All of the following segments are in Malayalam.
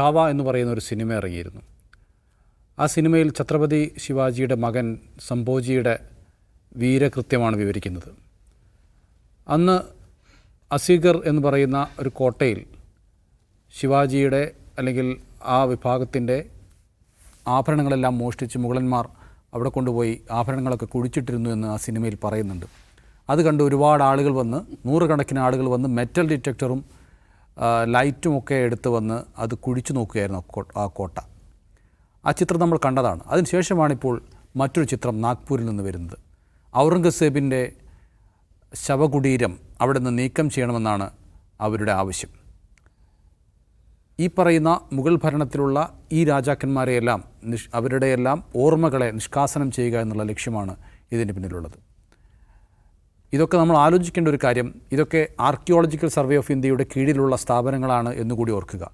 ഛാവ എന്ന് പറയുന്ന ഒരു സിനിമ ഇറങ്ങിയിരുന്നു. ആ സിനിമയിൽ ഛത്രപതി ശിവാജിയുടെ മകൻ സംഭോജിയുടെ വീരകൃത്യമാണ് വിവരിക്കുന്നത്. അന്ന് അസീഗർ എന്ന് പറയുന്ന ഒരു കോട്ടയിൽ ശിവാജിയുടെ അല്ലെങ്കിൽ ആ വിഭാഗത്തിന്റെ ആഭരണങ്ങളെല്ലാം മോഷ്ടിച്ച് മുഗളന്മാർ അവിടെ കൊണ്ടുപോയി ആഭരണങ്ങളൊക്കെ കുഴിച്ചിട്ടിരുന്നു എന്ന് ആ സിനിമയിൽ പറയുന്നുണ്ട്. അത് കണ്ട് ഒരുപാട് ആളുകൾ വന്ന് നൂറുകണക്കിന് ആളുകൾ വന്ന് മെറ്റൽ ഡിറ്റക്ടറും ആ, ലൈറ്റും ഒക്കെ എടുത്ത് വന്ന് അത് കുഴിച്ചു നോക്കുകയായിരുന്നു ആ കോട്ട. ആ ചിത്രം നമ്മൾ കണ്ടതാണ്. അതിനുശേഷമാണിപ്പോൾ മറ്റൊരു ചിത്രം നാഗ്പൂരിൽ നിന്ന് വരുന്നത്. ഔറംഗസേബിന്റെ ശവകുടീരം അവിടെ നിന്ന് നീക്കം ചെയ്യണമെന്നാണ് അവരുടെ ആവശ്യം. ഈ പറയുന്ന മുഗൾ ഭരണത്തിലുള്ള ഈ രാജാക്കന്മാരെയെല്ലാം നിഷ് അവരുടെയെല്ലാം ഓർമ്മകളെ നിഷ്കാസനം ചെയ്യുക എന്നുള്ള ലക്ഷ്യമാണ് ഇതിന് പിന്നിലുള്ളത്. ഇതൊക്കെ നമ്മൾ ആലോചിക്കേണ്ട ഒരു കാര്യം ഇതൊക്കെ ആർക്കിയോളജിക്കൽ സർവേ ഓഫ് ഇന്ത്യയുടെ കീഴിലുള്ള സ്ഥാപനങ്ങളാണ് എന്നുകൂടി ഓർക്കുക.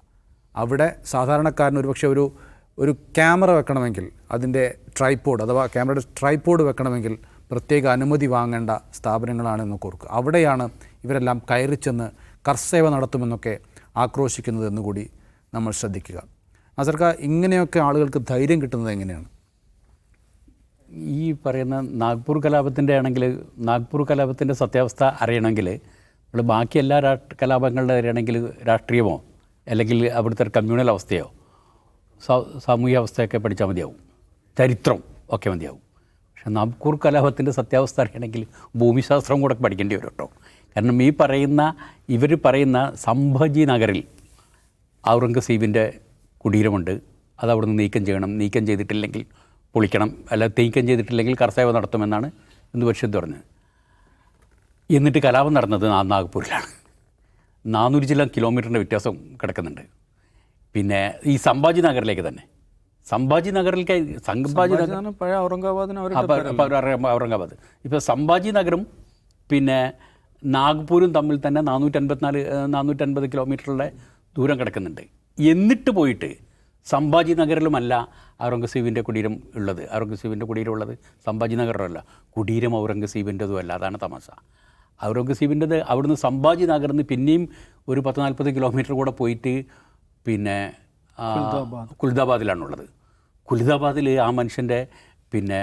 അവിടെ സാധാരണക്കാരന് ഒരുപക്ഷെ ഒരു ഒരു ക്യാമറ വെക്കണമെങ്കിൽ അതിന്റെ ട്രൈപ്പോഡ് അഥവാ ക്യാമറയുടെ ട്രൈപ്പോഡ് വെക്കണമെങ്കിൽ പ്രത്യേക അനുമതി വാങ്ങേണ്ട സ്ഥാപനങ്ങളാണ് എന്നൊക്കെ ഓർക്കുക. അവിടെയാണ് ഇവരെല്ലാം കയറി ചെന്ന് കർസേവ നടത്തുമെന്നൊക്കെ ആക്രോശിക്കുന്നത് എന്നുകൂടി നമ്മൾ ശ്രദ്ധിക്കുക. നസർക്ക ഇങ്ങനെയൊക്കെ ആളുകൾക്ക് ധൈര്യം കിട്ടുന്നത് എങ്ങനെയാണ്? ഈ പറയുന്ന നാഗ്പൂർ കലാപത്തിന്റെ ആണെങ്കിൽ നാഗ്പൂർ കലാപത്തിന്റെ സത്യാവസ്ഥ അറിയണമെങ്കിൽ നമ്മൾ ബാക്കി എല്ലാ രാ കലാപങ്ങളുടെ അറിയണമെങ്കിൽ രാഷ്ട്രീയമോ അല്ലെങ്കിൽ അവിടുത്തെ കമ്മ്യൂണൽ അവസ്ഥയോ സാമൂഹിക അവസ്ഥയൊക്കെ പഠിച്ചാൽ മതിയാവും. ചരിത്രം ഒക്കെ മതിയാവും. പക്ഷേ നാഗ്പൂർ കലാപത്തിന്റെ സത്യാവസ്ഥ അറിയണമെങ്കിൽ ഭൂമിശാസ്ത്രം കൂടെ പഠിക്കേണ്ടി വരും കേട്ടോ. കാരണം ഈ പറയുന്ന ഇവർ പറയുന്ന സംഭജി നഗറിൽ ഔറംഗസീബിന്റെ കുടീരമുണ്ട്. അത് അവിടുന്ന് നീക്കം ചെയ്യണം. നീക്കം ചെയ്തിട്ടില്ലെങ്കിൽ പൊളിക്കണം. അല്ല തേയ്ക്കം ചെയ്തിട്ടില്ലെങ്കിൽ കർസേവ നടത്തുമെന്നാണ് ഇന്ന് പരിഷത്ത് പറഞ്ഞത്. എന്നിട്ട് കലാപം നടന്നത് നാഗ്പൂരിലാണ്. നാനൂറ് ചില കിലോമീറ്ററിന്റെ വ്യത്യാസം കിടക്കുന്നുണ്ട്. പിന്നെ ഈ സംഭാജി നഗറിലേക്ക് തന്നെ. സംഭാജി നഗറിലേക്ക് സംഭാജി നഗർ പഴയ ഔറംഗാബാദിന് ഔറംഗാബാദ്. ഇപ്പോൾ സംഭാജി നഗറും പിന്നെ നാഗ്പൂരും തമ്മിൽ തന്നെ നാനൂറ്റൻപത്തിനാല് നാനൂറ്റൻപത് കിലോമീറ്ററുടെ ദൂരം കിടക്കുന്നുണ്ട്. എന്നിട്ട് പോയിട്ട് സംഭാജി നഗറിലുമല്ല ഔറംഗസീബിന്റെ കുടീരം ഉള്ളത്. ഔറംഗസീബിന്റെ കുടീരം ഉള്ളത് സംഭാജി നഗറിലല്ല കുടീരം ഔറംഗസീബിന്റെതും അല്ല അതാണ് തമാശ. ഔറംഗസീബിന്റെത് അവിടുന്ന് സംഭാജി നഗറിൽ നിന്ന് പിന്നെയും ഒരു പത്ത് നാൽപ്പത് കിലോമീറ്റർ കൂടെ പോയിട്ട് പിന്നെ കുൽദാബാദിലാണുള്ളത്. കുൽദാബാദിൽ ആ മനുഷ്യന്റെ പിന്നെ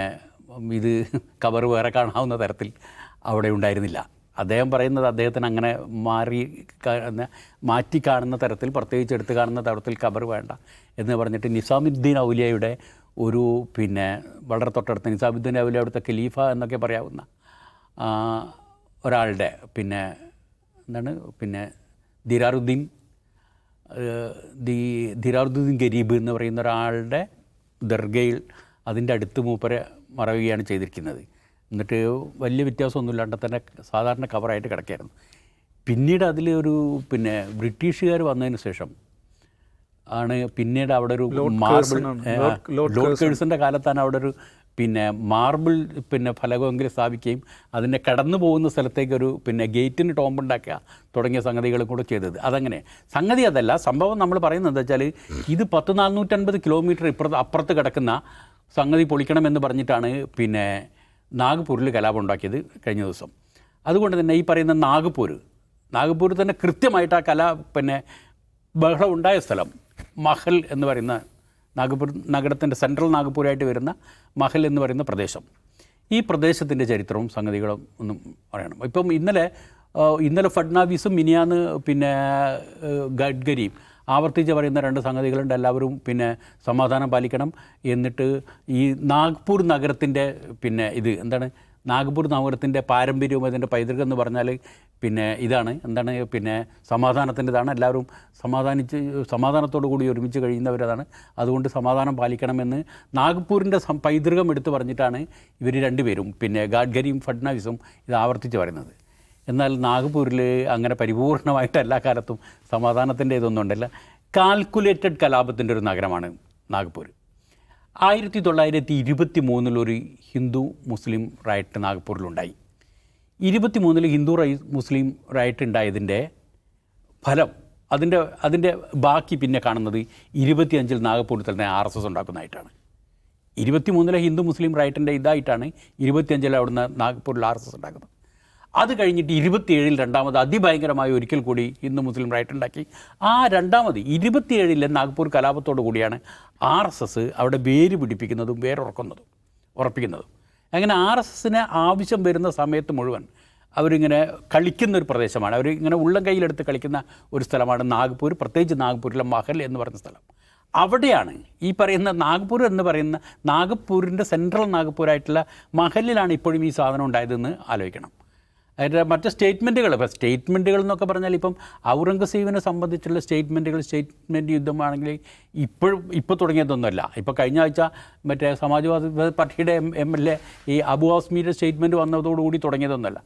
ഇത് കവർ വേറെ കാണാവുന്ന തരത്തിൽ അവിടെ ഉണ്ടായിരുന്നില്ല. അദ്ദേഹം പറയുന്നത് അദ്ദേഹത്തിന് അങ്ങനെ മാറി മാറ്റി കാണുന്ന തരത്തിൽ പ്രത്യേകിച്ച് എടുത്ത് കാണുന്ന തരത്തിൽ കബർ വേണ്ട എന്ന് പറഞ്ഞിട്ട് നിസാമുദ്ദീൻ ഔലിയയുടെ ഒരു പിന്നെ വളരെ തൊട്ടടുത്ത് നിസാമുദ്ദീൻ ഔലിയ അവിടുത്തെ ഖലീഫ എന്നൊക്കെ പറയാവുന്ന ഒരാളുടെ പിന്നെ എന്താണ് പിന്നെ ദിരാറുദ്ദീൻ ദി ദിരാറുദ്ദീൻ ഗരീബ് എന്ന് പറയുന്ന ഒരാളുടെ ദർഗയിൽ അതിന്റെ അടുത്ത് മൂപ്പരെ മറവുകയാണ് ചെയ്തിരിക്കുന്നത്. എന്നിട്ട് വലിയ വ്യത്യാസമൊന്നുമില്ലാണ്ട് തന്നെ സാധാരണ കവറായിട്ട് കിടക്കായിരുന്നു. പിന്നീട് അതിൽ ഒരു പിന്നെ ബ്രിട്ടീഷുകാർ വന്നതിന് ശേഷം ആണ് പിന്നീട് അവിടെ ഒരു മാർബിൾ ലോർഡ് കേഴ്സിന്റെ കാലത്താണ് അവിടെ ഒരു പിന്നെ മാർബിൾ പിന്നെ ഫലകമെങ്കിലും സ്ഥാപിക്കുകയും അതിനെ കടന്നു പോകുന്ന സ്ഥലത്തേക്കൊരു പിന്നെ ഗേറ്റിന് ടോമ്പുണ്ടാക്കുക തുടങ്ങിയ സംഗതികളും കൂടെ ചെയ്തത്. അതങ്ങനെ. സംഗതി അതല്ല. സംഭവം നമ്മൾ പറയുന്നത് എന്താ വെച്ചാൽ ഇത് പത്ത് നാനൂറ്റൻപത് കിലോമീറ്റർ ഇപ്പുറത്ത് അപ്പുറത്ത് കിടക്കുന്ന സംഗതി പൊളിക്കണമെന്ന് പറഞ്ഞിട്ടാണ് പിന്നെ നാഗ്പൂരിൽ കലാപം ഉണ്ടാക്കിയത് കഴിഞ്ഞ ദിവസം. അതുകൊണ്ട് തന്നെ ഈ പറയുന്ന നാഗ്പൂർ നാഗ്പൂർ തന്നെ കൃത്യമായിട്ട് ആ കല പിന്നെ ബഹളം ഉണ്ടായ സ്ഥലം മഹൽ എന്ന് പറയുന്ന നാഗ്പൂർ നഗരത്തിന്റെ സെൻട്രൽ നാഗ്പൂരായിട്ട് വരുന്ന മഹൽ എന്ന് പറയുന്ന പ്രദേശം. ഈ പ്രദേശത്തിന്റെ ചരിത്രവും സംഗതികളും ഒന്നും പറയണം. ഇപ്പം ഇന്നലെ ഇന്നലെ ഫഡ്നാവിസും മിനിയാന്ന് പിന്നെ ഗഡ്ഗരിയും ആവർത്തിച്ച് പറയുന്ന രണ്ട് സംഗതികളുണ്ട്. എല്ലാവരും പിന്നെ സമാധാനം പാലിക്കണം. എന്നിട്ട് ഈ നാഗ്പൂർ നഗരത്തിന്റെ പിന്നെ ഇത് എന്താണ്? നാഗ്പൂർ നഗരത്തിന്റെ പാരമ്പര്യവും അതിന്റെ പൈതൃകം എന്ന് പറഞ്ഞാൽ പിന്നെ ഇതാണ്. എന്താണ്? പിന്നെ സമാധാനത്തിന്റെതാണ്. എല്ലാവരും സമാധാനിച്ച് സമാധാനത്തോടു കൂടി ഒരുമിച്ച് കഴിയുന്നവരതാണ്. അതുകൊണ്ട് സമാധാനം പാലിക്കണമെന്ന് നാഗ്പൂരിന്റെ പൈതൃകം എടുത്തു പറഞ്ഞിട്ടാണ് ഇവർ രണ്ടുപേരും പിന്നെ ഗാഡ്ഗരിയും ഫഡ്നാവിസും ഇത് ആവർത്തിച്ച് പറയുന്നത്. എന്നാൽ നാഗ്പൂരിൽ അങ്ങനെ പരിപൂർണമായിട്ട് എല്ലാ കാലത്തും സമാധാനത്തിന്റെ ഇതൊന്നും ഉണ്ടല്ല. കാൽക്കുലേറ്റഡ് കലാപത്തിന്റെ ഒരു നഗരമാണ് നാഗ്പൂർ ആയിരത്തി തൊള്ളായിരത്തി ഇരുപത്തി മൂന്നിലൊരു ഹിന്ദു മുസ്ലിം റൈറ്റ് നാഗ്പൂരിലുണ്ടായി. ഇരുപത്തി മൂന്നിൽ ഹിന്ദു റൈ മുസ്ലിം റൈറ്റ് ഉണ്ടായതിന്റെ ഫലം അതിന്റെ അതിന്റെ ബാക്കി പിന്നെ കാണുന്നത് ഇരുപത്തിയഞ്ചിൽ നാഗ്പൂരിൽ തന്നെ ആർ എസ് എസ് ഉണ്ടാക്കുന്നതായിട്ടാണ്. ഇരുപത്തി മൂന്നിലെ ഹിന്ദു മുസ്ലിം റൈറ്റിന്റെ ഇതായിട്ടാണ് ഇരുപത്തിയഞ്ചിൽ അവിടുന്ന് നാഗ്പൂരിൽ ആർ എസ് എസ് ഉണ്ടാക്കുന്നത്. അത് കഴിഞ്ഞിട്ട് ഇരുപത്തിയേഴിൽ രണ്ടാമത് അതിഭയങ്കരമായ ഒരിക്കൽ കൂടി ഇന്ന് മുസ്ലിം റൈറ്റ് ഉണ്ടാക്കി. ആ രണ്ടാമത് ഇരുപത്തിയേഴിലെ നാഗ്പൂർ കലാപത്തോടു കൂടിയാണ് ആർ എസ് എസ് അവിടെ വേര് പിടിപ്പിക്കുന്നതും വേരുറക്കുന്നതും ഉറപ്പിക്കുന്നതും. അങ്ങനെ ആർ എസ് എസിന് ആവശ്യം വരുന്ന സമയത്ത് മുഴുവൻ അവരിങ്ങനെ കളിക്കുന്ന ഒരു പ്രദേശമാണ്. അവരിങ്ങനെ ഉള്ളം കയ്യിലെടുത്ത് കളിക്കുന്ന ഒരു സ്ഥലമാണ് നാഗ്പൂർ പ്രത്യേകിച്ച് നാഗ്പൂരിലെ മഹൽ എന്ന് പറയുന്ന സ്ഥലം. അവിടെയാണ് ഈ പറയുന്ന നാഗ്പൂർ എന്ന് പറയുന്ന നാഗ്പൂരിന്റെ സെൻട്രൽ നാഗ്പൂരായിട്ടുള്ള മഹലിലാണ് ഇപ്പോഴും ഈ സാധനം ഉണ്ടായതെന്ന് ആലോചിക്കണം. അതിന്റെ മറ്റ് സ്റ്റേറ്റ്മെന്റുകൾ ഇപ്പോൾ സ്റ്റേറ്റ്മെന്റുകൾ എന്നൊക്കെ പറഞ്ഞാൽ ഇപ്പം ഔറംഗസീബിനെ സംബന്ധിച്ചുള്ള സ്റ്റേറ്റ്മെന്റുകൾ സ്റ്റേറ്റ്മെന്റ് യുദ്ധമാണെങ്കിൽ ഇപ്പോഴും ഇപ്പോൾ തുടങ്ങിയതൊന്നുമല്ല. ഇപ്പോൾ കഴിഞ്ഞ ആഴ്ച മറ്റേ സമാജ്വാദി പാർട്ടിയുടെ എം എൽ എ ഈ അബു ഹാസ്മീന്റെ സ്റ്റേറ്റ്മെന്റ് വന്നതോടുകൂടി തുടങ്ങിയതൊന്നുമല്ല.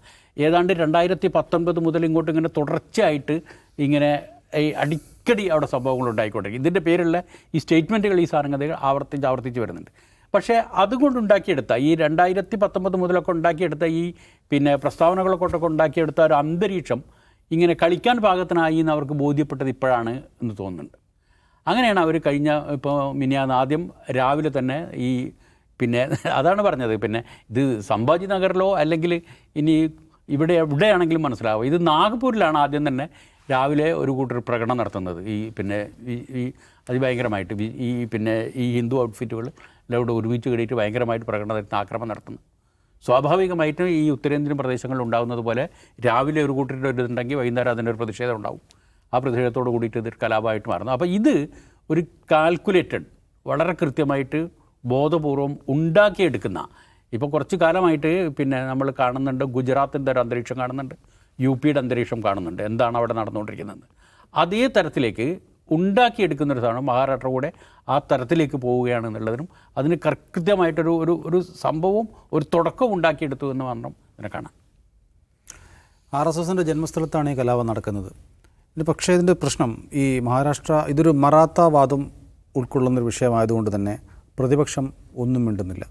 ഏതാണ്ട് രണ്ടായിരത്തി പത്തൊൻപത് മുതൽ ഇങ്ങോട്ട് ഇങ്ങനെ തുടർച്ചയായിട്ട് ഇങ്ങനെ ഈ അടിക്കടി അവിടെ സംഭവങ്ങൾ ഉണ്ടായിക്കൊണ്ടിരിക്കും. ഇതിന്റെ പേരുള്ള ഈ സ്റ്റേറ്റ്മെന്റുകൾ ഈ സാധനങ്ങൾ ആവർത്തിച്ച് ആവർത്തിച്ച് വരുന്നുണ്ട്. പക്ഷേ അതുകൊണ്ട് ഉണ്ടാക്കിയെടുത്ത ഈ രണ്ടായിരത്തി പത്തൊമ്പത് മുതലൊക്കെ ഉണ്ടാക്കിയെടുത്ത ഈ പിന്നെ പ്രസ്താവനകളൊക്കെ ഉണ്ടാക്കിയെടുത്ത ഒരു അന്തരീക്ഷം ഇങ്ങനെ കളിക്കാൻ പാകത്തിനായി എന്ന് അവർക്ക് ബോധ്യപ്പെട്ടത് ഇപ്പോഴാണ് എന്ന് തോന്നുന്നുണ്ട്. അങ്ങനെയാണ് അവർ കഴിഞ്ഞ ഇപ്പോൾ മിനിയാന്ന് ആദ്യം രാവിലെ തന്നെ ഈ പിന്നെ അതാണ് പറഞ്ഞത് പിന്നെ ഇത് സംഭാജി നഗറിലോ അല്ലെങ്കിൽ ഇനി ഇവിടെ എവിടെയാണെങ്കിലും മനസ്സിലാവും. ഇത് നാഗ്പൂരിലാണ് ആദ്യം തന്നെ രാവിലെ ഒരു കൂട്ടർ പ്രകടനം നടത്തുന്നത്. ഈ പിന്നെ ഈ അതിഭയങ്കരമായിട്ട് ഈ പിന്നെ ഈ ഹിന്ദു ഔട്ട്ഫിറ്റുകൾ ഇവിടെ ഒരുമിച്ച് കൂടിയിട്ട് ഭയങ്കരമായിട്ട് പ്രകടനം നടത്തുന്ന ആക്രമണം നടത്തുന്നു. സ്വാഭാവികമായിട്ടും ഈ ഉത്തരേന്ത്യൻ പ്രദേശങ്ങളിൽ ഉണ്ടാകുന്നത് പോലെ രാവിലെ ഒരു കൂട്ടരുടെ ഒരു ഇതുണ്ടെങ്കിൽ വൈകുന്നേരം ഒരു പ്രതിഷേധം ഉണ്ടാവും. ആ പ്രതിഷേധത്തോട് കൂടിയിട്ട് ഇതൊരു കലാപമായിട്ട് മാറുന്നു. അപ്പോൾ ഇത് ഒരു കാൽക്കുലേറ്റഡ് വളരെ കൃത്യമായിട്ട് ബോധപൂർവം ഉണ്ടാക്കിയെടുക്കുന്ന ഇപ്പോൾ കുറച്ച് കാലമായിട്ട് പിന്നെ നമ്മൾ കാണുന്നുണ്ട് ഗുജറാത്തിന്റെ ഒരു അന്തരീക്ഷം കാണുന്നുണ്ട് യു പിയുടെ അന്തരീക്ഷം കാണുന്നുണ്ട് എന്താണ് അവിടെ നടന്നുകൊണ്ടിരിക്കുന്നത്. അതേ തരത്തിലേക്ക് ഉണ്ടാക്കിയെടുക്കുന്ന ഒരു സാധനം മഹാരാഷ്ട്ര കൂടെ ആ തരത്തിലേക്ക് പോവുകയാണെന്നുള്ളതിനും അതിന് കൃത്യമായിട്ടൊരു ഒരു ഒരു സംഭവവും ഒരു തുടക്കം ഉണ്ടാക്കിയെടുത്തു എന്ന് മാത്രം ഇതിനെ കാണാം. ആർ എസ് എസിന്റെ ജന്മസ്ഥലത്താണ് ഈ കലാപം നടക്കുന്നത്. ഇത് പക്ഷേ ഇതിന്റെ പ്രശ്നം ഈ മഹാരാഷ്ട്ര ഇതൊരു മറാത്താവാദം ഉൾക്കൊള്ളുന്നൊരു വിഷയമായതുകൊണ്ട് തന്നെ പ്രതിപക്ഷം ഒന്നും മിണ്ടുന്നില്ല.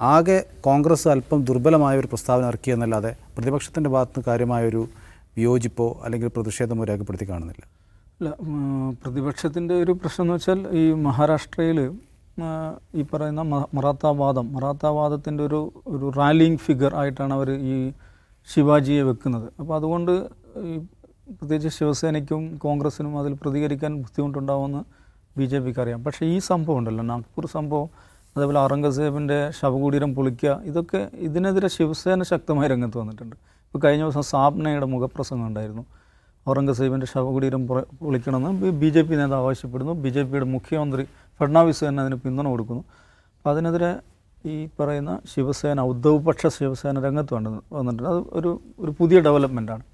ആകെ കോൺഗ്രസ് അല്പം ദുർബലമായ ഒരു പ്രസ്താവന ഇറക്കിയെന്നല്ലാതെ പ്രതിപക്ഷത്തിന്റെ ഭാഗത്ത് കാര്യമായൊരു വിയോജിപ്പോ അല്ലെങ്കിൽ പ്രതിഷേധമോ രേഖപ്പെടുത്തി കാണുന്നില്ല. അല്ല പ്രതിപക്ഷത്തിന്റെ ഒരു പ്രശ്നം എന്ന് വെച്ചാൽ ഈ മഹാരാഷ്ട്രയിൽ ഈ പറയുന്ന മറാത്താവാദം മറാത്താവാദത്തിന്റെ ഒരു ഒരു റാലിങ് ഫിഗർ ആയിട്ടാണ് അവർ ഈ ശിവാജിയെ വെക്കുന്നത്. അപ്പോൾ അതുകൊണ്ട് ഈ പ്രത്യേകിച്ച് ശിവസേനയ്ക്കും കോൺഗ്രസിനും അതിൽ പ്രതികരിക്കാൻ ബുദ്ധിമുട്ടുണ്ടാവുമെന്ന് ബി ജെ പിക്ക് അറിയാം പക്ഷേ ഈ സംഭവം ഉണ്ടല്ലോ നാഗ്പൂർ സംഭവം അതേപോലെ ഔറംഗസേബിന്റെ ശവകുടീരം പൊളിക്കുക ഇതൊക്കെ ഇതിനെതിരെ ശിവസേന ശക്തമായി രംഗത്ത് വന്നിട്ടുണ്ട്. ഇപ്പോൾ കഴിഞ്ഞ ദിവസം സാബ്നയുടെ മുഖപ്രസംഗം ഉണ്ടായിരുന്നു. ഔറംഗസേബിന്റെ ശവകുടീരം പൊളിക്കണമെന്ന് ബി ജെ പി നേതാവ് ആവശ്യപ്പെടുന്നു. ബി ജെ പിയുടെ മുഖ്യമന്ത്രി ഫഡ്നാവിസ് തന്നെ അതിന് പിന്തുണ കൊടുക്കുന്നു. അപ്പോൾ അതിനെതിരെ ഈ പറയുന്ന ശിവസേന ഉദ്ധവ് പക്ഷ ശിവസേന രംഗത്ത് വന്നു വന്നിട്ടുണ്ട്. അത് ഒരു ഒരു പുതിയ ഡെവലപ്മെന്റാണ്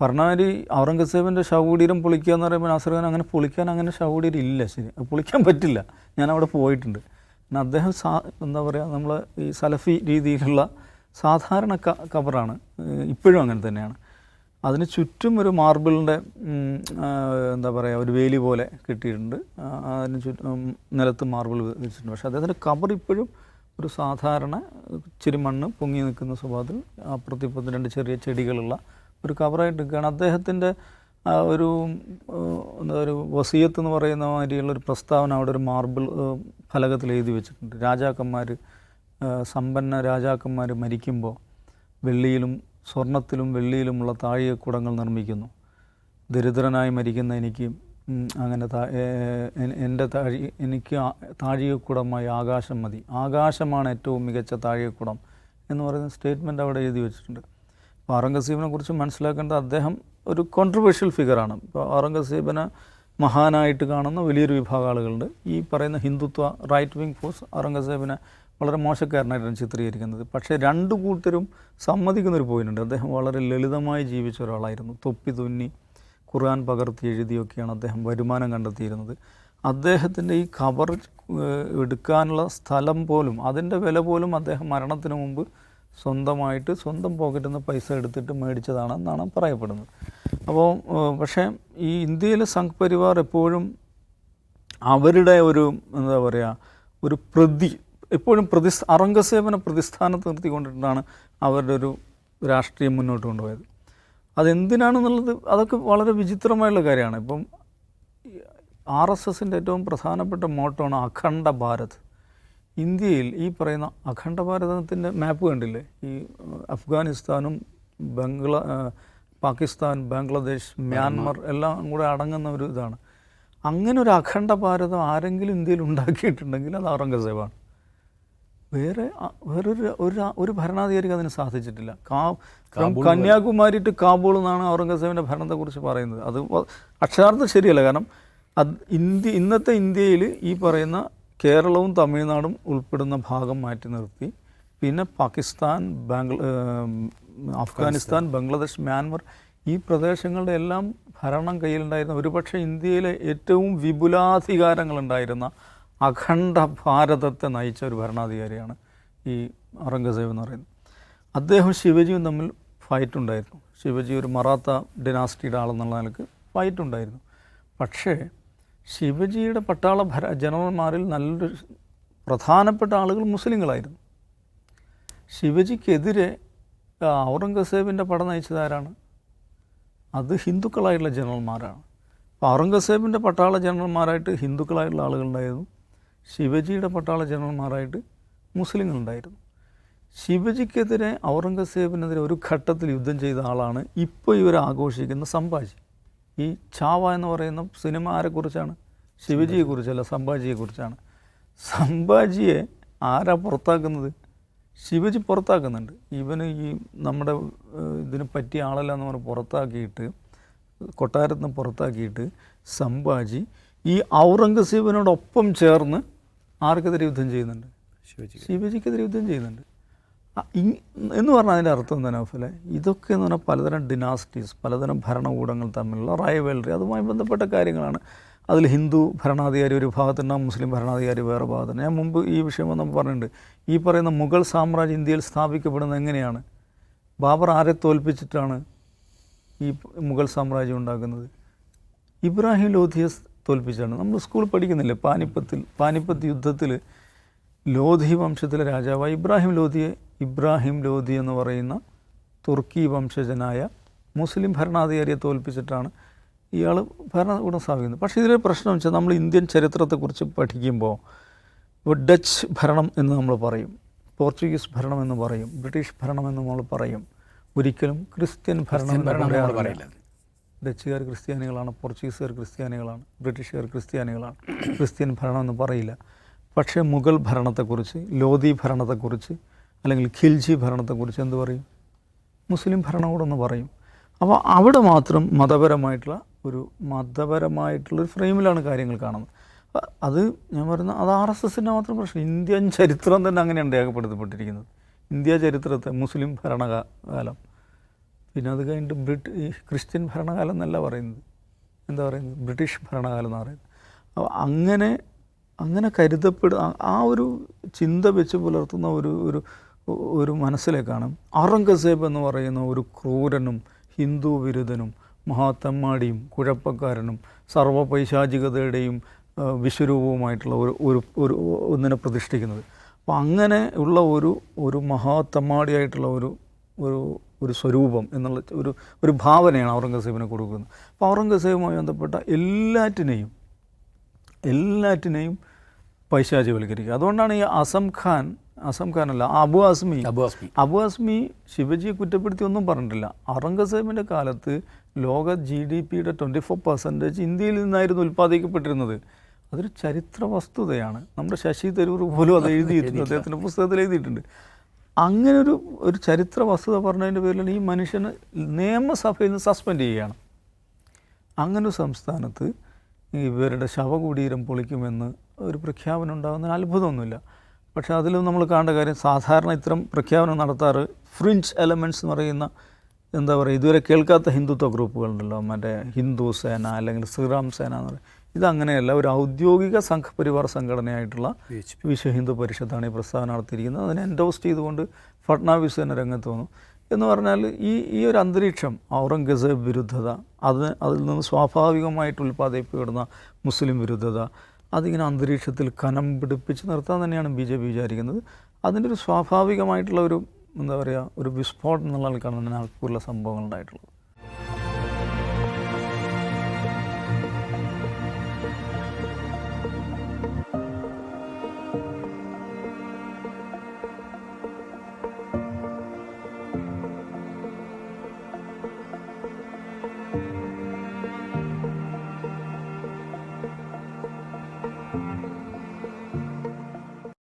പറഞ്ഞാൽ ഔറംഗസേബിന്റെ ശവകുടീരം പൊളിക്കുക എന്ന് പറയുമ്പോൾ നാസർ ഖാൻ അങ്ങനെ പൊളിക്കാൻ അങ്ങനെ ശവകുടീരം ഇല്ല ശരി. പൊളിക്കാൻ പറ്റില്ല. ഞാൻ അവിടെ പോയിട്ടുണ്ട്. പിന്നെ അദ്ദേഹം സാ എന്താ പറയുക നമ്മൾ ഈ സലഫി രീതിയിലുള്ള സാധാരണ കബറാണ്. ഇപ്പോഴും അങ്ങനെ തന്നെയാണ്. അതിന് ചുറ്റും ഒരു മാർബിളിന്റെ എന്താ പറയുക ഒരു വേലി പോലെ കിട്ടിയിട്ടുണ്ട്. അതിന് ചുറ്റും നിലത്ത് മാർബിൾ വെച്ചിട്ടുണ്ട്. പക്ഷേ അദ്ദേഹത്തിന്റെ കബർ ഇപ്പോഴും ഒരു സാധാരണ ഇച്ചിരി മണ്ണ് പൊങ്ങി നിൽക്കുന്ന സ്വഭാവത്തിൽ അപ്പുറത്തി ഇപ്പുറത്ത് രണ്ട് ചെറിയ ചെടികളുള്ള ഒരു കവറായിട്ട് നിൽക്കുകയാണ്. അദ്ദേഹത്തിന്റെ ഒരു എന്താ ഒരു വസീയത്ത് എന്ന് പറയുന്ന മാതിരിയുള്ള ഒരു പ്രസ്താവന അവിടെ ഒരു മാർബിൾ ഫലകത്തിൽ എഴുതി വെച്ചിട്ടുണ്ട്. രാജാക്കന്മാർ സമ്പന്ന രാജാക്കന്മാർ മരിക്കുമ്പോൾ വെള്ളിയിലും സ്വർണത്തിലും വെള്ളിയിലുമുള്ള താഴികക്കുടങ്ങൾ നിർമ്മിക്കുന്നു. ദരിദ്രനായി മരിക്കുന്ന എനിക്ക് അങ്ങനെ എന്റെ താഴി എനിക്ക് താഴികക്കുടമായി ആകാശം മതി. ആകാശമാണ് ഏറ്റവും മികച്ച താഴികക്കുടം എന്ന് പറയുന്ന സ്റ്റേറ്റ്മെന്റ് അവിടെ എഴുതി വെച്ചിട്ടുണ്ട്. അപ്പോൾ ഔറംഗസീബിനെ കുറിച്ച് മനസ്സിലാക്കേണ്ടത് അദ്ദേഹം ഒരു കോൺട്രവേഴ്ഷ്യൽ ഫിഗറാണ് ഇപ്പോൾ ഔറംഗസീബിനെ മഹാനായിട്ട് കാണുന്ന വലിയൊരു വിഭാഗം ആളുകളുണ്ട്. ഈ പറയുന്ന ഹിന്ദുത്വ റൈറ്റ് വിങ് ഫോഴ്സ് ഔറംഗസേബിനെ വളരെ മോശക്കാരനായിട്ടാണ് ചിത്രീകരിക്കുന്നത് പക്ഷേ രണ്ട് കൂട്ടരും സമ്മതിക്കുന്നൊരു പോയിന്റ് അദ്ദേഹം വളരെ ലളിതമായി ജീവിച്ച ഒരാളായിരുന്നു. തൊപ്പി തുന്നി ഖുർആൻ പകർത്തി എഴുതിയൊക്കെയാണ് അദ്ദേഹം വരുമാനം കണ്ടെത്തിയിരുന്നത്. അദ്ദേഹത്തിന്റെ ഈ ഏഹ്, എടുക്കാനുള്ള സ്ഥലം പോലും അതിന്റെ വില പോലും അദ്ദേഹം മരണത്തിന് മുമ്പ് സ്വന്തമായിട്ട് സ്വന്തം പോക്കറ്റിൽ നിന്ന് പൈസ എടുത്തിട്ട് മേടിച്ചതാണെന്നാണ് പറയപ്പെടുന്നത്. അപ്പോൾ പക്ഷേ ഈ ഇന്ത്യയിലെ സംഘ് പരിവാർ എപ്പോഴും അവരുടെ ഒരു എന്താ പറയുക ഒരു പ്രതി എപ്പോഴും പ്രതി അറംഗസേവന പ്രതിസ്ഥാനത്ത് നിർത്തിക്കൊണ്ടിട്ടാണ് അവരുടെ ഒരു രാഷ്ട്രീയം മുന്നോട്ട് കൊണ്ടുപോയത്. അതെന്തിനാണെന്നുള്ളത് അതൊക്കെ വളരെ വിചിത്രമായുള്ള കാര്യമാണ്. ഇപ്പം ആർ എസ് എസിന്റെ ഏറ്റവും പ്രധാനപ്പെട്ട മോട്ടോ ആണ് അഖണ്ഡ ഭാരത്. ഇന്ത്യയിൽ ഈ പറയുന്ന അഖണ്ഡ ഭാരതത്തിന്റെ മാപ്പ് കണ്ടില്ലേ? ഈ അഫ്ഗാനിസ്ഥാനും ബംഗ്ല പാകിസ്ഥാൻ ബംഗ്ലാദേശ് മ്യാൻമർ എല്ലാം കൂടെ അടങ്ങുന്ന ഒരു ഇതാണ്. അങ്ങനെ ഒരു അഖണ്ഡ ഭാരതം ആരെങ്കിലും ഇന്ത്യയിൽ ഉണ്ടാക്കിയിട്ടുണ്ടെങ്കിൽ അത് ഔറംഗസേബാണ് വേറെ വേറൊരു ഒരു ഒരു ഭരണാധികാരിക്ക് അതിന് സാധിച്ചിട്ടില്ല. കാ കന്യാകുമാരി ടു കാബൂൾ എന്നാണ് ഔറംഗസേബിന്റെ ഭരണത്തെക്കുറിച്ച് പറയുന്നത്. അത് അക്ഷരാർത്ഥം ശരിയല്ല. കാരണം അത് ഇന്ത്യ ഇന്നത്തെ ഇന്ത്യയിൽ ഈ പറയുന്ന കേരളവും തമിഴ്നാടും ഉൾപ്പെടുന്ന ഭാഗം മാറ്റി നിർത്തി. പിന്നെ പാകിസ്ഥാൻ ബാംഗ്ല അഫ്ഗാനിസ്ഥാൻ. ബംഗ്ലാദേശ് മ്യാൻമർ ഈ പ്രദേശങ്ങളുടെ എല്ലാം ഭരണം കയ്യിലുണ്ടായിരുന്ന ഒരുപക്ഷെ ഇന്ത്യയിലെ ഏറ്റവും വിപുലാധികാരങ്ങളുണ്ടായിരുന്ന അഖണ്ഡ ഭാരതത്തെ നയിച്ച ഒരു ഭരണാധികാരിയാണ് ഈ ഔറംഗസേബ് എന്ന് പറയുന്നത്. അദ്ദേഹം ശിവജിയും തമ്മിൽ ഫൈറ്റ് ഉണ്ടായിരുന്നു. ശിവജി ഒരു മറാത്ത ഡിനാസ്റ്റിയുടെ ആളെന്നുള്ള നിലയ്ക്ക് ഫൈറ്റ് ഉണ്ടായിരുന്നു. പക്ഷേ ശിവജിയുടെ പട്ടാള ഭര ജനറൽമാരിൽ നല്ലൊരു പ്രധാനപ്പെട്ട ആളുകൾ മുസ്ലിങ്ങളായിരുന്നു. ശിവജിക്കെതിരെ ഔറംഗസേബിന്റെ പട നയിച്ചതാരാണ് അത് ഹിന്ദുക്കളായിട്ടുള്ള ജനറൽമാരാണ്. അപ്പോൾ ഔറംഗസേബിന്റെ പട്ടാള ജനറൽമാരായിട്ട് ഹിന്ദുക്കളായിട്ടുള്ള ആളുകളുണ്ടായിരുന്നു. ശിവജിയുടെ പട്ടാള ജനറൽമാരായിട്ട് മുസ്ലിങ്ങളുണ്ടായിരുന്നു. ശിവജിക്കെതിരെ ഔറംഗസേബിനെതിരെ ഒരു ഘട്ടത്തിൽ യുദ്ധം ചെയ്ത ആളാണ് ഇപ്പോൾ ഇവർ ആഘോഷിക്കുന്ന സംഭാജി. ഈ ചാവ എന്ന് പറയുന്ന സിനിമ ആരെക്കുറിച്ചാണ് ശിവജിയെക്കുറിച്ചല്ല സംഭാജിയെക്കുറിച്ചാണ് സംഭാജിയെ ആരാ പുറത്താക്കുന്നത്? ശിവജി പുറത്താക്കുന്നുണ്ട്. ഇവന് ഈ നമ്മുടെ ഇതിന് പറ്റിയ ആളല്ല എന്ന് പറഞ്ഞ് പുറത്താക്കിയിട്ട് കൊട്ടാരത്തിന് പുറത്താക്കിയിട്ട് സംഭാജി ഈ ഔറംഗസീബിനോടൊപ്പം ചേർന്ന് ആർക്കെതിരെ യുദ്ധം ചെയ്യുന്നുണ്ട്? ശിവജി ശിവജിക്കെതിരെ യുദ്ധം ചെയ്യുന്നുണ്ട്. ഇ- എന്ന് പറഞ്ഞാൽ അതിന്റെ അർത്ഥം എന്താ നൗഫലെ ഇതൊക്കെ എന്ന് പറഞ്ഞാൽ പലതരം ഡിനാസ്റ്റീസ് പലതരം ഭരണകൂടങ്ങൾ തമ്മിലുള്ള റൈവൽറി അതുമായി ബന്ധപ്പെട്ട കാര്യങ്ങളാണ്. അതിൽ ഹിന്ദു ഭരണാധികാരി ഒരു ഭാഗത്തുണ്ടാകും മുസ്ലിം ഭരണാധികാരി വേറെ ഭാഗത്തുണ്ട് ഞാൻ മുമ്പ് ഈ വിഷയം വന്നപ്പോൾ പറഞ്ഞിട്ടുണ്ട് ഈ പറയുന്ന മുഗൾ സാമ്രാജ്യം ഇന്ത്യയിൽ സ്ഥാപിക്കപ്പെടുന്നത് എങ്ങനെയാണ്? ബാബർ ആരെ തോൽപ്പിച്ചിട്ടാണ് ഈ മുഗൾ സാമ്രാജ്യം ഉണ്ടാക്കുന്നത്? ഇബ്രാഹിം ലോധിയെ തോൽപ്പിച്ചാണ് നമ്മൾ സ്കൂളിൽ പഠിക്കുന്നില്ലേ? പാനിപ്പത്തിൽ പാനിപ്പത്ത് യുദ്ധത്തിൽ ലോധി വംശത്തിലെ രാജാവായ ഇബ്രാഹിം ലോധിയെ ഇബ്രാഹിം ലോധി എന്ന് പറയുന്ന തുർക്കി വംശജനായ മുസ്ലിം ഭരണാധികാരിയെ തോൽപ്പിച്ചിട്ടാണ് ഇയാൾ ഭരണകൂടം സ്ഥാപിക്കുന്നത്. പക്ഷേ ഇതിലൊരു പ്രശ്നം വെച്ചാൽ നമ്മൾ ഇന്ത്യൻ ചരിത്രത്തെക്കുറിച്ച് പഠിക്കുമ്പോൾ ഇപ്പോൾ ഡച്ച് ഭരണം എന്ന് നമ്മൾ പറയും പോർച്ചുഗീസ് ഭരണം എന്ന് പറയും ബ്രിട്ടീഷ് ഭരണം എന്ന് നമ്മൾ പറയും. ഒരിക്കലും ക്രിസ്ത്യൻ ഭരണം എന്ന് പറയാറില്ല. ഡച്ചുകാർ ക്രിസ്ത്യാനികളാണ് പോർച്ചുഗീസുകാർ ക്രിസ്ത്യാനികളാണ് ബ്രിട്ടീഷുകാർ ക്രിസ്ത്യാനികളാണ്. ക്രിസ്ത്യൻ ഭരണം എന്ന് പറയില്ല. പക്ഷേ മുഗൾ ഭരണത്തെക്കുറിച്ച് ലോധി ഭരണത്തെക്കുറിച്ച് അല്ലെങ്കിൽ ഖിൽജി ഭരണത്തെക്കുറിച്ച് എന്ത് പറയും? മുസ്ലിം ഭരണകൂടം എന്ന് പറയും. അപ്പോൾ അവിടെ മാത്രം മതപരമായിട്ടുള്ള ഒരു മതപരമായിട്ടുള്ളൊരു ഫ്രെയിമിലാണ് കാര്യങ്ങൾ കാണുന്നത്. അത് ഞാൻ പറയുന്ന അത് ആർ എസ് എസിന്റെ മാത്രം പ്രശ്നം. ഇന്ത്യൻ ചരിത്രം തന്നെ അങ്ങനെയാണ് രേഖപ്പെടുത്തപ്പെട്ടിരിക്കുന്നത്. ഇന്ത്യ ചരിത്രത്തെ മുസ്ലിം ഭരണകാലം. പിന്നെ അത് കഴിഞ്ഞിട്ട് ബ്രിട്ട് ഈ ക്രിസ്ത്യൻ ഭരണകാലം എന്നല്ല പറയുന്നത്. എന്താ പറയുന്നത്? ബ്രിട്ടീഷ് ഭരണകാലം എന്ന് പറയുന്നത്. അപ്പോൾ അങ്ങനെ അങ്ങനെ കരുതപ്പെടുക ആ ഒരു ചിന്ത വെച്ച് പുലർത്തുന്ന ഒരു ഒരു ഒരു മനസ്സിലേക്കാണ് ഔറംഗസേബ് എന്ന് പറയുന്ന ഒരു ക്രൂരനും ഹിന്ദു വിരുദ്ധനും മഹാത്തമ്മാടിയും കുഴപ്പക്കാരനും സർവപൈശാചികതയുടെയും വിശ്വരൂപവുമായിട്ടുള്ള ഒരു ഒരു ഒരു ഒന്നിനെ പ്രതിഷ്ഠിക്കുന്നത്. അപ്പോൾ അങ്ങനെ ഉള്ള ഒരു ഒരു മഹാത്തമ്മാടിയായിട്ടുള്ള ഒരു ഒരു ഒരു സ്വരൂപം എന്നുള്ള ഒരു ഒരു ഭാവനയാണ് ഔറംഗസേബിനെ കൊടുക്കുന്നത്. അപ്പോൾ ഔറംഗസേബുമായി ബന്ധപ്പെട്ട എല്ലാറ്റിനെയും എല്ലാറ്റിനെയും പൈശാചിവൽക്കരിക്കുക അതുകൊണ്ടാണ് ഈ അസം ഖാൻ അസം ഖാൻ അല്ല അബു അസ്മി അബു അസ്മി അബു അസ്മി ശിവജിയെ കുറ്റപ്പെടുത്തി ഒന്നും പറഞ്ഞിട്ടില്ല. ഔറംഗസേബിന്റെ കാലത്ത് ലോക ജി ഡി പിയുടെ ട്വന്റി ഫോർ പെർസെന്റേജ് ഇന്ത്യയിൽ നിന്നായിരുന്നു ഉൽപ്പാദിക്കപ്പെട്ടിരുന്നത്. അതൊരു ചരിത്ര വസ്തുതയാണ്. നമ്മുടെ ശശി തരൂർ പോലും അത് എഴുതിയിട്ടുണ്ട്. അദ്ദേഹത്തിന്റെ പുസ്തകത്തിൽ എഴുതിയിട്ടുണ്ട്. അങ്ങനെ ഒരു ഒരു ചരിത്ര വസ്തുത പറഞ്ഞതിന്റെ പേരിൽ ഈ മനുഷ്യന് നിയമസഭയിൽ നിന്ന് സസ്പെൻഡ് ചെയ്യുകയാണ്. അങ്ങനെ ഒരു സംസ്ഥാനത്ത് ഇവരുടെ ശവകുടീരം പൊളിക്കുമെന്ന് ഒരു പ്രഖ്യാപനം ഉണ്ടാകുന്നതിന് അത്ഭുതമൊന്നുമില്ല. പക്ഷേ അതിലും നമ്മൾ കാണേണ്ട കാര്യം സാധാരണ ഇത്തരം പ്രഖ്യാപനം നടത്താറ് ഫ്രിഞ്ച് എലമെന്റ്സ് എന്ന് പറയുന്ന എന്താ പറയുക ഇതുവരെ കേൾക്കാത്ത ഹിന്ദുത്വ ഗ്രൂപ്പുകളുണ്ടല്ലോ. മറ്റേ ഹിന്ദു സേന അല്ലെങ്കിൽ ശ്രീറാം സേന എന്ന് പറയും. ഇതങ്ങനെയല്ല ഒരു ഔദ്യോഗിക സംഘപരിവാർ സംഘടനയായിട്ടുള്ള വിശ്വ ഹിന്ദു പരിഷത്താണ് ഈ പ്രസ്താവന നടത്തിയിരിക്കുന്നത്. അതിനെ എൻഡോസ് ചെയ്തുകൊണ്ട് ഫട്നാവിസ് തന്നെ രംഗത്ത് വന്നു. എന്ന് പറഞ്ഞാൽ ഈ ഈ ഒരു അന്തരീക്ഷം ഔറംഗസേബ് വിരുദ്ധത അത് അതിൽ നിന്ന് സ്വാഭാവികമായിട്ട് ഉൽപ്പാദിപ്പിക്കപ്പെടുന്ന മുസ്ലിം വിരുദ്ധത അതിങ്ങനെ അന്തരീക്ഷത്തിൽ കനം പിടിപ്പിച്ച് നിർത്താൻ തന്നെയാണ് ബി ജെ പി വിചാരിക്കുന്നത്. അതിന്റെ ഒരു സ്വാഭാവികമായിട്ടുള്ള ഒരു എന്താ പറയുക ഒരു വിസ്ഫോടനം എന്നുള്ള ആൾക്കാണ് നാഗ്പൂരിലെ സംഭവങ്ങൾ ഉണ്ടായിട്ടുള്ളത്.